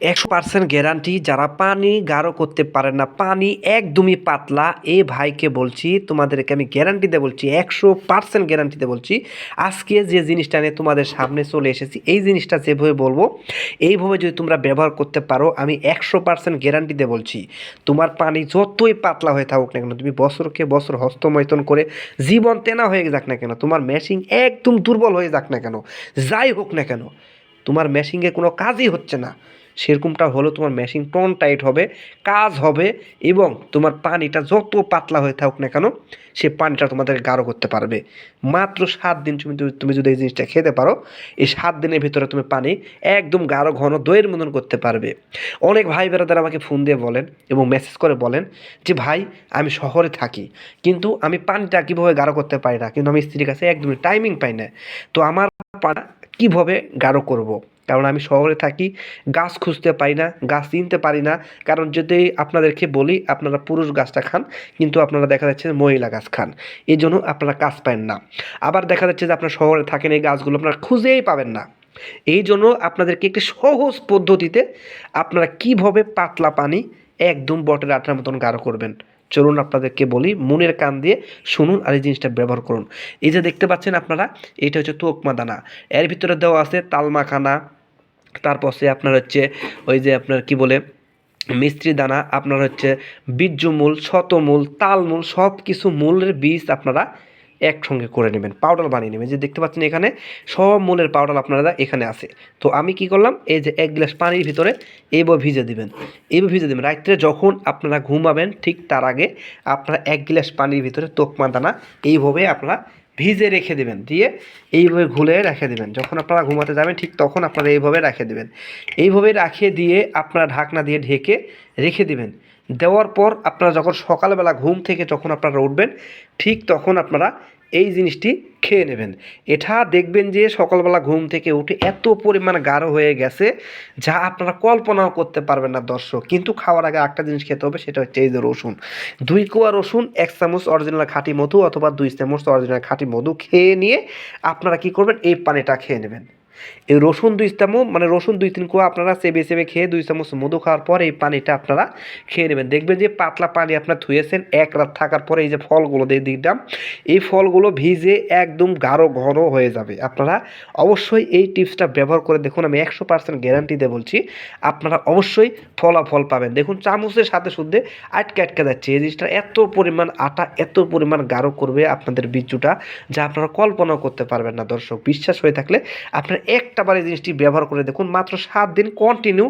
একশো percent guarantee যারা পানি গাঢ় করতে পারে না। পানি একদমই পাতলা। এ ভাইকে বলছি, তোমাদেরকে আমি গ্যারান্টিতে বলছি, একশো পার্সেন্ট গ্যারান্টিতে বলছি, আজকে যে জিনিসটা নিয়ে তোমাদের সামনে চলে এসেছি, এই জিনিসটা যেভাবে বলব, এইভাবে যদি তোমরা ব্যবহার করতে পারো, আমি একশো পার্সেন্ট গ্যারান্টিতে বলছি, তোমার পানি যতই পাতলা হয়ে থাকুক না কেন, তুমি বছরকে বছর হস্তমৈথন করে জীবন তেনা হয়ে যাক না কেন, তোমার মেশিন একদম দুর্বল হয়ে যাক না কেন, যাই হোক না কেন, তোমার মেশিনে কোনো কাজই হচ্ছে না। সেরকমটা হলো তোমার মেশিন টন টাইট হবে, কাজ হবে এবং তোমার পানিটা যত পাতলা হয়ে থাকুক না কেন, সে পানিটা তোমাদের গাঢ় করতে পারবে। মাত্র সাত দিন তুমি তুমি যদি এই জিনিসটা খেতে পারো, এই সাত দিনের ভিতরে তুমি পানি একদম গাঢ়, ঘন দইয়ের মতন করতে পারবে। অনেক ভাই বেড়াদার আমাকে ফোন দিয়ে বলেন এবং মেসেজ করে বলেন যে, ভাই, আমি শহরে থাকি, কিন্তু আমি পানিটা কীভাবে গাঢ় করতে পারি না? কিন্তু আমি স্ত্রীর কাছে একদমই টাইমিং পাই না। তো আমার পানা কীভাবে গাঢ় করব। কারণ আমি শহরে থাকি, গাছ খুঁজতে পারি না, গাছ চিনতে পারি না। কারণ যদি আপনাদেরকে বলি, আপনারা পুরুষ গাছটা খান, কিন্তু আপনারা দেখা যাচ্ছে মহিলা গাছ খান। এই জন্য আপনারা কাজ পান না। আবার দেখা যাচ্ছে যে আপনার শহরে থাকেন, এই গাছগুলো আপনারা খুঁজেই পাবেন না। এই জন্য আপনাদেরকে একটি সহজ পদ্ধতিতে আপনারা কীভাবে পাতলা পানি একদম বটের আটার মতন গাঢ় করবেন? চলুন আপনাদেরকে বলি, মনের কান দিয়ে শুনুন আর এই জিনিসটা ব্যবহার করুন। এই যে দেখতে পাচ্ছেন আপনারা, এটা হচ্ছে তোকমা দানা। এর ভিতরে দেওয়া আছে তালমাখানা তারপর সে আপনার হচ্ছে ওই যে আপনার কি বলে, মিস্ত্রি দানা, আপনার হচ্ছে বীর্যমূল শতমূল তালমূল সব কিছু মূলের বীজ আপনারা একসঙ্গে করে নেবেন পাউডার বানিয়ে নেবেন। যে দেখতে পাচ্ছেন এখানে, সব মূলের পাউডার আপনারা এখানে আছে। তো আমি কি করলাম, এই যে এক গ্লাস পানির ভিতরে এইভাবে ভিজে দিবেন। এইভাবে ভিজে দেবেন। রাত্রে যখন আপনারা ঘুমাবেন, ঠিক তার আগে আপনারা এক গ্লাস পানির ভিতরে তোকমা দানা, এইভাবে আপনারা ভিজে রেখে দেবেন, দিয়ে এইভাবে ঘুলে রেখে দেবেন। যখন আপনারা ঘুমাতে যাবেন, ঠিক তখন আপনারা এইভাবে রেখে দেবেন। এইভাবে রাখে দিয়ে আপনারা ঢাকনা দিয়ে ঢেকে রেখে দেবেন। দেওয়ার পর আপনারা যখন সকালবেলা ঘুম থেকে যখন আপনারা উঠবেন, ঠিক তখন আপনারা এই জিনিসটি খেয়ে নেবেন। এটা দেখবেন যে সকালবেলা ঘুম থেকে উঠে এত পরিমাণ গাঢ় হয়ে গেছে যা আপনারা কল্পনাও করতে পারবেন না দর্শক। কিন্তু খাওয়ার আগে একটা জিনিস খেতে হবে, সেটা হচ্ছে এই যে রসুন। দুই কোয়া রসুন, এক চামচ অরিজিনাল খাঁটি মধু অথবা দুই চামচ অরিজিনাল খাঁটি মধু খেয়ে নিয়ে আপনারা কি করবেন? এই পানিটা খেয়ে নেবেন। এই রসুন দুই চামচ মানে রসুন দুই তিন কোয়া আপনারা চেবে চেবে খেয়ে দুই চামচ মধু খাওয়ার পর এই পানিটা আপনারা খেয়ে নেবেন। দেখবেন যে পাতলা পানি আপনার ধুয়েছেন, এক রাত থাকার পরে এই যে ফলগুলো দিয়ে দিলাম, এই ফলগুলো ভিজে একদম গাঢ় ঘন হয়ে যাবে। আপনারা অবশ্যই এই টিপসটা ব্যবহার করে দেখুন, আমি একশো পার্সেন্ট গ্যারান্টি দিয়ে বলছি, আপনারা অবশ্যই ফলাফল পাবেন। দেখুন, চামচের সাথে শুদ্ধে আটকে আটকে যাচ্ছে। এই জিনিসটা এত পরিমাণ আটা, এত পরিমাণ গাঢ় করবে আপনাদের বিচুটা যা আপনারা কল্পনাও করতে পারবেন না। দর্শক, বিশ্বাস হয়ে থাকলে আপনার একটা বার এই জিনিসটি ব্যবহার করে দেখুন, মাত্র সাত দিন কন্টিনিউ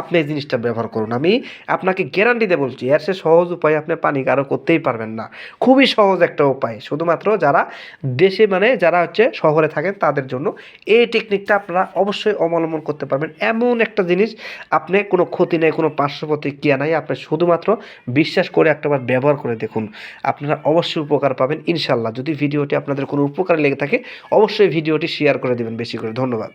আপনি এই জিনিসটা ব্যবহার করুন। আমি আপনাকে গ্যারান্টি দিয়ে বলছি, এর সে সহজ উপায় আপনি পানি কারও করতেই পারবেন না। খুবই সহজ একটা উপায়, শুধুমাত্র যারা দেশে মানে যারা হচ্ছে শহরে থাকেন, তাদের জন্য এই টেকনিকটা আপনারা অবশ্যই অবলম্বন করতে পারবেন। এমন একটা জিনিস আপনি কোনো ক্ষতি নেই, কোনো পার্শ্ব প্রতিক্রিয়া নাই, আপনি শুধুমাত্র বিশ্বাস করে একটাবার ব্যবহার করে দেখুন। আপনারা অবশ্যই উপকার পাবেন ইনশাল্লাহ যদি ভিডিওটি আপনাদের কোনো উপকার লেগে থাকে, অবশ্যই ভিডিওটি শেয়ার করে দেবেন বেশি করে। ধন্যবাদ।